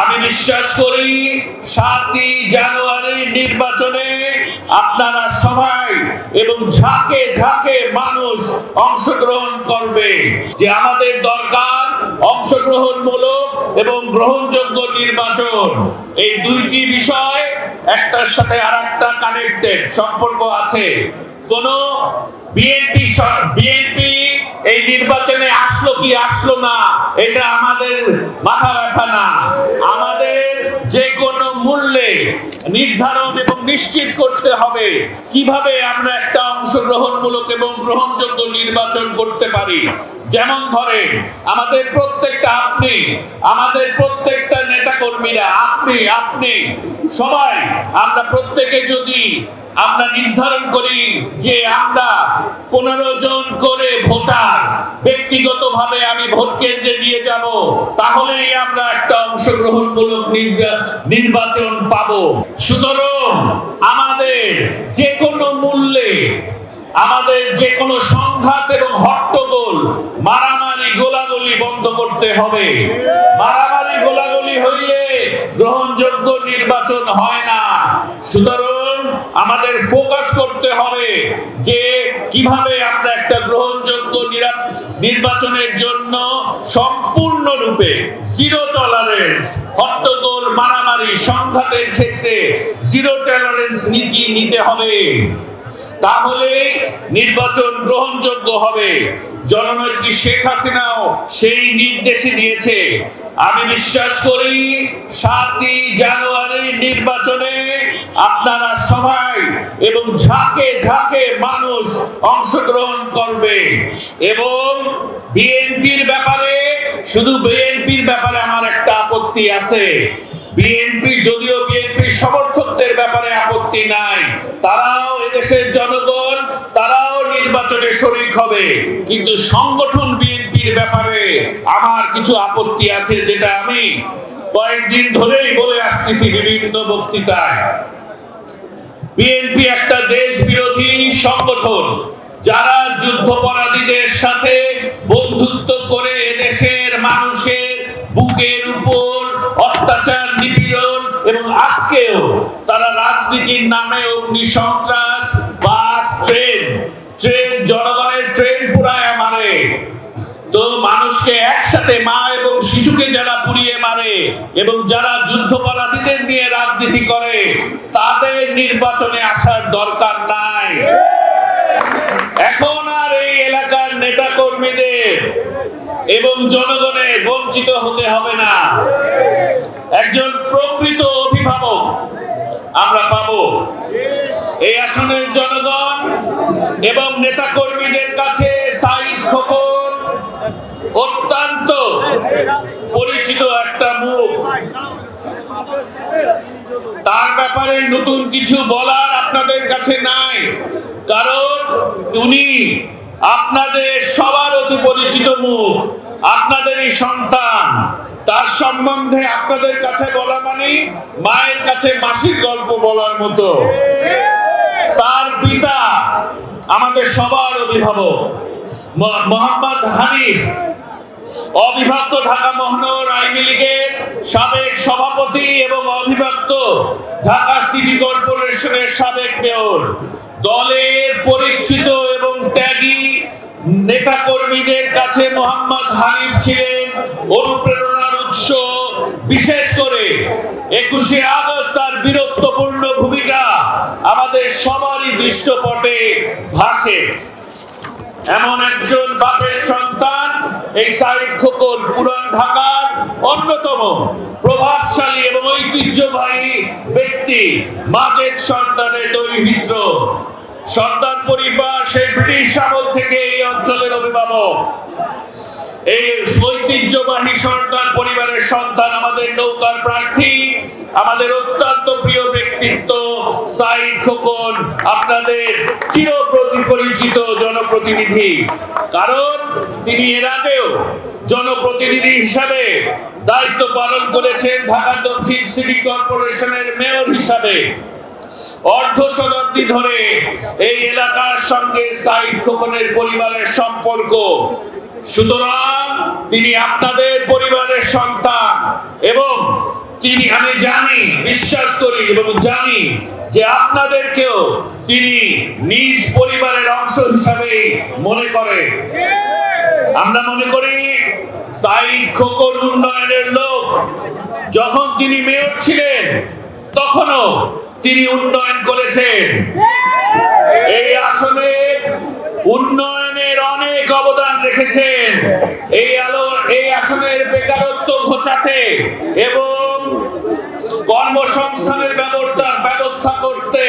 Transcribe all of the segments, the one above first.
আমি বিশ্বাস করি সাতই জানুয়ারি নির্বাচনে আপনারা সবাই এবং ঝাঁকে ঝাঁকে মানুষ অংশগ্রহণ করবে। যে আমাদের দরকার অংশগ্রহণমূলক এবং গ্রহণযোগ্য নির্বাচন। এই দুইটি বিষয় একটার সাথে আর একটা কানেক্টেড সম্পর্ক আছে। কোন বিএনপি বিএনপি এই নির্বাচনে আসলো কি আসলো না, এটা আমাদের মাথা ব্যথা না। আমাদের যে কোনো মূল্যে নির্ধারণ এবং নিশ্চিত করতে হবে কীভাবে আমরা একটা অংশগ্রহণমূলক এবং গ্রহণযোগ্য নির্বাচন করতে পারি। যেমন ধরেন, আমাদের প্রত্যেকটা আপনি, আমাদের প্রত্যেকটা নেতাকর্মীরা, আপনি আপনি, সবাই, আমরা প্রত্যেকে যদি আমরা নির্ধারণ করি যে আমরা পনেরো জন করে ভোটার ব্যক্তিগতভাবে আমি ভোট কেন্দ্রে নিয়ে যাব, তাহলেই আমরা একটা অংশগ্রহণমূলক নির্বা- নির্বাচন পাবো। সুতরাং আমাদের যে কোনো মূল্যে, আমাদের যে কোনো সংঘাত এবং হট্টগোল মারামারি গোলাগুলি বন্ধ করতে হবে। মারামারি গোলাগুলি হইলে গ্রহণযোগ্য নির্বাচন হয় না। সুতরাং আমাদের ফোকাস করতে হবে যে কীভাবে আমরা একটা গ্রহণযোগ্য নিরা- নির্বাচনের জন্য সম্পূর্ণরূপে জিরো টলারেন্স হট্টগোল মারামারি সংঘাতের ক্ষেত্রে জিরো টলারেন্স নীতি নিতে হবে। তাহলে নির্বাচন গ্রহণযোগ্য হবে। জননেত্রী শেখ হাসিনাও সেই নির্দেশই দিয়েছে। আমি বিশ্বাস করি সাতই জানুয়ারি নির্বাচনে আপনারা সবাই এবং ঝাঁকে ঝাঁকে মানুষ অংশগ্রহণ করবে। এবং বিএনপির ব্যাপারে, শুধু বিএনপির ব্যাপারে আমার একটা আপত্তি আছে। বিএনপি, যদিও বিএনপির সমর্থকদের ব্যাপারে আপত্তি নাই, তারাও এদেশের জনগণ, তারাও নির্বাচনে শরিক হবে। কিন্তু সংগঠন বিএনপির ব্যাপারে আমার কিছু আপত্তি আছে, যেটা আমি কয়েকদিন ধরেই বলে আসতেছি বিভিন্ন বক্তৃতায়। বিএনপি একটা দেশ বিরোধী সংগঠন। যারা যুদ্ধপরাধীদের সাথে বন্ধুত্ব করে দেশের মানুষের বুকের উপর অত্যাচার, নিপীড়ন এবং আজকেও তারা রাজনীতির নামে অগ্নি সন্ত্রাস বাস ট্রেন ট্রেন মারে তো মানুষকে একসাথে মা এবং শিশুকে যারা পুড়িয়ে মারে এবং যারা যুদ্ধপরাধীদের নিয়ে রাজনীতি করে, তাদের নির্বাচনে আসার দরকার নাই। এখন আর এই এলাকার নেতা কর্মীদের এবং জনগণের বঞ্চিত হতে হবে না। একজন প্রকৃত অভিভাবক আমরা পাবো। এই আসনের জনগণ এবং নেতা কর্মীদের কাছে পরিচিত একটা মুখ। তার ব্যাপারে নতুন কিছু বলার আপনাদের কাছে নাই। কারণ উনি আপনাদের সবার অতি পরিচিত মুখ, আপনাদেরই সন্তান। তার সম্বন্ধে আপনাদের কাছে বলা মানে মায়ের কাছে মাসির গল্প বলার মতো। তার পিতা আমাদের সবার অভিভাবক মোহাম্মদ হানিফ। অবিভক্ত ঢাকা মহানগর আইনি লীগের সাবেক সভাপতি এবং অবিভক্ত ঢাকা সিটি কর্পোরেশনের সাবেক মেয়র, দলের পরীক্ষিত এবং ত্যাগী নেতা কর্মীদের কাছে মোহাম্মদ হানিফ ছিলেন অনুপ্রেরণার উৎস। বিশেষ করে একুশে আগস্ট তার বীরত্বপূর্ণ ভূমিকা আমাদের সবারই দৃষ্টপটে ভাসে। এমন একজন বাপের সন্তান, এই সাইদ খোকন, পুরান ঢাকার অন্যতম প্রভাবশালী এবং ঐতিহ্যবাহী ব্যক্তি, মাজেদ সন্তানের দৈহিত্র। সন্তান পরিবার, সেই ব্রিটিশ আমল থেকে এই অঞ্চলের অভিভাবক। এই ঐতিহ্যবাহী সন্তান পরিবারের সন্তান, আমাদের নৌকার প্রার্থী, আমাদের অত্যন্ত প্রিয় ব্যক্তিত্ব সাইদ খোকন, আপনাদের চির পরিচিত জনপ্রতিনিধি। কারণ তিনি এর আগেও জনপ্রতিনিধি হিসাবে দায়িত্ব পালন করেছেন ঢাকা দক্ষিণ সিটি কর্পোরেশনের মেয়র হিসাবে। অর্ধ শতাব্দী ধরে এই এলাকার সঙ্গে সাইদ খোকনের পরিবারের সম্পর্ক। সুতরাং তিনি আপনাদের পরিবারের সন্তান এবং তিনি, আমি জানি, বিশ্বাস করি এবং জানি যে আপনাদেরকেও তিনি নিজ পরিবারের অংশ হিসাবে মনে করেন আমরা মনে করি, সাইদ খোকন উন্নয়নের লোক, যখন তিনি মেয়র ছিলেন, তখনও তিনি উন্নয়ন করেছেন। এই আসনে উন্নয়নের অনেক অবদান রেখেছেন। এই আলো, এই আসনের বেকারত্ব ঘোচাতে এবং কর্মসংস্থানের ব্যবস্থার ব্যবস্থা করতে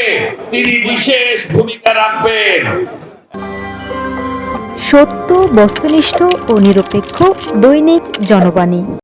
তিনি বিশেষ ভূমিকা রাখবেন। সত্য বস্তুনিষ্ঠ ও নিরপেক্ষ দৈনিক জনবাণী।